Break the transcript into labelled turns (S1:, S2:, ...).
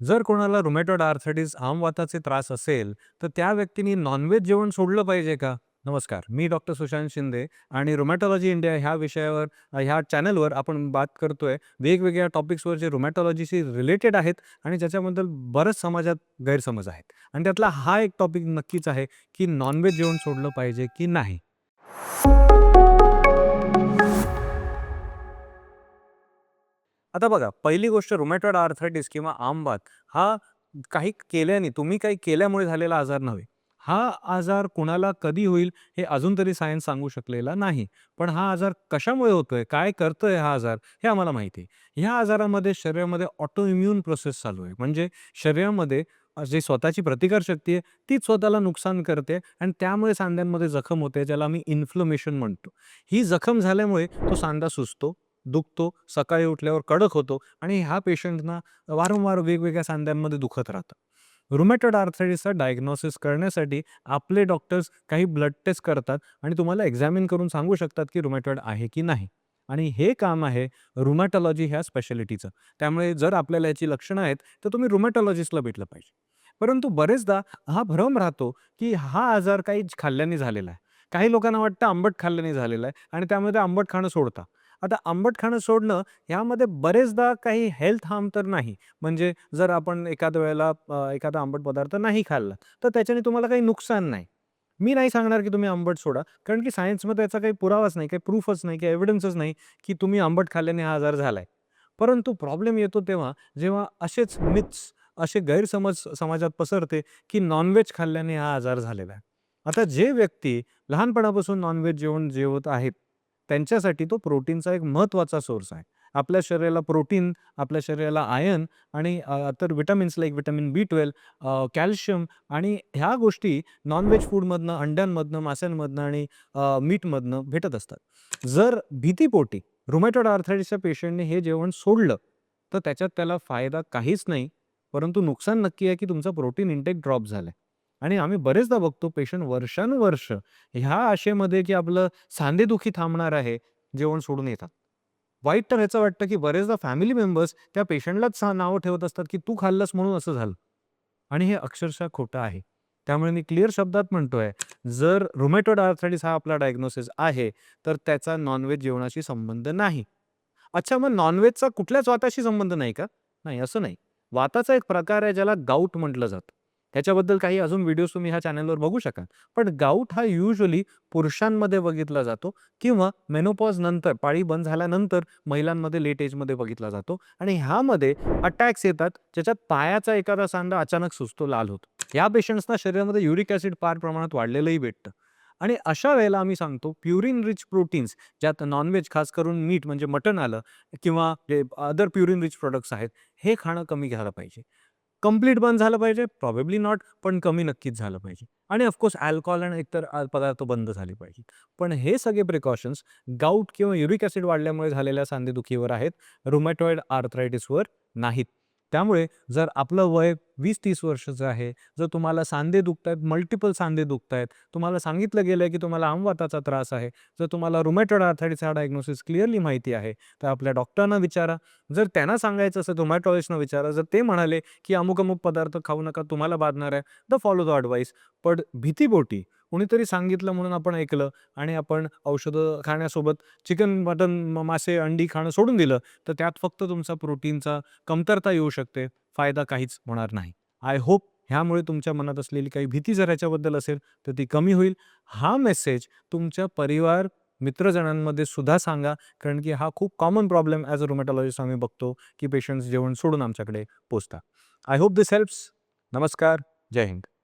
S1: जर कोणाला रोमॅटोड आर्थरायटिस आमवाताचे त्रास असेल, तर त्या व्यक्तीने नॉनव्हेज जेवण सोडलं पाहिजे का? नमस्कार, मी डॉक्टर सुशांत शिंदे आणि रोमॅटॉलॉजी इंडिया ह्या विषयावर ह्या चॅनलवर आपण बात करतोय वेगवेगळ्या टॉपिक्सवर जे रोमॅटॉलॉजीशी रिलेटेड आहेत आणि ज्याच्याबद्दल बरंच समाजात गैरसमज आहेत आणि त्यातला हा एक टॉपिक नक्कीच आहे, की नॉनव्हेज जेवण सोडलं पाहिजे की नाही? आता बघा, पहिली गोष्ट रुमॅटॉइड आर्थरायटिस किंवा आमवात हा काही केल्याने, तुम्ही काही केल्यामुळे झालेला आजार नव्हे. हा आजार कुणाला कधी होईल हे अजून तरी सायन्स सांगू शकलेला नाही. पण हा आजार कशामुळे होतोय, काय करतोय हा आजार हे आम्हाला माहिती आहे. ह्या आजारामध्ये शरीरामध्ये ऑटो इम्यून प्रोसेस चालू आहे. म्हणजे शरीरामध्ये जी स्वतःची प्रतिकारशक्ती आहे तीच स्वतःला नुकसान करते आणि त्यामुळे सांध्यांमध्ये जखम होते ज्याला आम्ही इन्फ्लमेशन म्हणतो. ही जखम झाल्यामुळे तो सांधा सुचतो दुखतो, सकाळी उठल्यावर कडक होतो आणि ह्या पेशंटना वारंवार वेगवेगळ्या सांध्यांमध्ये दुखत राहतं. रुमॅटॉइड आर्थरायटिसचा डायग्नोसिस करण्यासाठी आपले डॉक्टर्स काही ब्लड टेस्ट करतात आणि तुम्हाला एक्झामिन करून सांगू शकतात, की रुमॅटॉइड आहे की नाही आणि हे काम आहे रुमॅटॉलॉजी ह्या स्पेशालिटीचं. त्यामुळे जर आपल्याला याची लक्षणं आहेत, तर तुम्ही रुमॅटॉलॉजिस्टला भेटलं पाहिजे. परंतु बरेचदा हा भ्रम राहतो, की हा आजार काही खाल्ल्याने झालेला आहे. काही लोकांना वाटतं आंबट खाल्ल्याने झालेला आहे आणि त्यामुळे ते आंबट खाणं सोडतात. आता आंबट खाणं सोडणं ह्यामध्ये बरेचदा काही हेल्थ हार्म तर नाही. म्हणजे जर आपण एखाद्या वेळेला एखादा आंबट पदार्थ नाही खाल्ला, तर त्याच्याने तुम्हाला काही नुकसान नाही. मी नाही सांगणार, की तुम्ही आंबट सोडा. कारण की सायन्समध्ये याचा काही पुरावाच नाही, काही प्रूफच नाही, काही एव्हिडन्सच नाही, की तुम्ही आंबट खाल्ल्याने हा आजार झाला आहे परंतु प्रॉब्लेम येतो तेव्हा, जेव्हा असेच मिथ्स, असे गैरसमज समाजात पसरते, की नॉनव्हेज खाल्ल्याने हा आजार झालेला आहे. आता जे व्यक्ती लहानपणापासून नॉनव्हेज जेवण जेवत आहेत, त्यांच्यासाठी तो प्रोटीनचा एक महत्त्वाचा सोर्स आहे. आपल्या शरीराला प्रोटीन, आपल्या शरीराला आयन आणि तर vitamins like vitamin B twelve calcium आणि ह्या गोष्टी नॉनव्हेज फूडमधनं, अंड्यांमधनं, माशांमधनं आणि मीटमधनं भेटत असतात. जर भीतीपोटी रुमॅटोड आर्थरायटिसच्या पेशंटने हे जेवण सोडलं, तर त्याच्यात त्याला फायदा काहीच नाही. परंतु नुकसान नक्की आहे, की तुमचा प्रोटीन इंटेक ड्रॉप झालाय आणि आम्ही बरेचदा बघतो पेशंट वर्षानुवर्ष ह्या आशेमध्ये, की आपलं सांधेदुखी थांबणार आहे, जेवण सोडून येतात. वाईट तर ह्याचं वाटतं, की बरेचदा फॅमिली मेंबर्स त्या पेशंटलाच नावं ठेवत असतात, की तू खाल्लंस म्हणून असं झालं आणि हे अक्षरशः खोटं आहे. त्यामुळे मी क्लिअर शब्दात म्हणतोय, जर रोमॅटोड आर्थरायटिस हा आपला डायग्नोसिस आहे, तर त्याचा नॉनव्हेज जेवणाशी संबंध नाही. अच्छा, मग नॉनव्हेजचा कुठल्याच वाताशी संबंध नाही का? नाही, असं नाही. वाताचा एक प्रकार आहे ज्याला गाऊट म्हटलं जातं. त्याच्याबद्दल काही अजून व्हिडिओज तुम्ही ह्या चॅनलवर बघू शकाल. पण गाऊट हा युजली पुरुषांमध्ये बघितला जातो किंवा मेनोपॉज नंतर, पाळी बंद झाल्यानंतर महिलांमध्ये लेट एजमध्ये बघितला जातो आणि ह्यामध्ये अटॅक्स येतात, ज्याच्यात पायाचा एखादा सांडा अचानक सुचतो लाल होतो. या पेशंट्सना शरीरामध्ये युरिक ॲसिड फार प्रमाणात वाढलेलंही भेटतं आणि अशा वेळेला आम्ही सांगतो प्युरिन रिच प्रोटीन्स ज्यात नॉनव्हेज खास करून मीठ म्हणजे मटण आलं किंवा जे अदर प्युरिन रिच प्रोडक्ट्स आहेत, हे खाणं कमी घ्यायला पाहिजे. कंप्लीट बंद झालं पाहिजे? प्रॉबेबली नॉट, पण कमी नक्कीच झालं पाहिजे आणि ऑफकोर्स अल्कोहोल आणि इतर पदार्थ बंद झाले पाहिजे पण हे सगळे प्रिकॉशन्स गाऊट किंवा युरिक ॲसिड वाढल्यामुळे झालेल्या सांधेदुखीवर आहेत, रुमॅटॉइड आर्थरायटिसवर नाहीत. त्यामुळे जर आपलं वय वीस तीस वर्षाचं आहे, जर तुम्हाला सांधे दुखत आहेत मल्टिपल सांधे दुखत आहेत तुम्हाला सांगितलं गेलं आहे की तुम्हाला आमवाताचा त्रास आहे, जर तुम्हाला रुमॅटॉइड आर्थरायटिस हा डायग्नोसिस क्लिअरली माहिती आहे, तर आपल्या डॉक्टरांना विचारा. जर त्यांना सांगायचं असेल रुमॅटॉलॉजिस्टना विचारा. जर ते म्हणाले, की अमुक-अमुक पदार्थ खाऊ नका, तुम्हाला बाधणार आहे, द फॉलो द अडवाईस पण भीतीबोटी कुणीतरी सांगितलं म्हणून आपण ऐकलं आणि आपण औषधं खाण्यासोबत चिकन, मटन मासे, अंडी खाणं सोडून दिलं, तर त्यात फक्त तुमचा प्रोटीनचा कमतरता येऊ शकते. फायदा काहीच होणार नाही. आय होप ह्यामुळे तुमच्या मनात असलेली काही भीती जर ह्याच्याबद्दल असेल, तर ती कमी होईल. हा मेसेज तुमच्या परिवार, मित्रजणांमध्ये सुद्धा सांगा. कारण की हा खूप common problem as a rheumatologist आम्ही बघतो, की पेशंट्स जेवण सोडून आमच्याकडे पोचतात आय होप दिस हेल्प्स. नमस्कार. जय हिंद.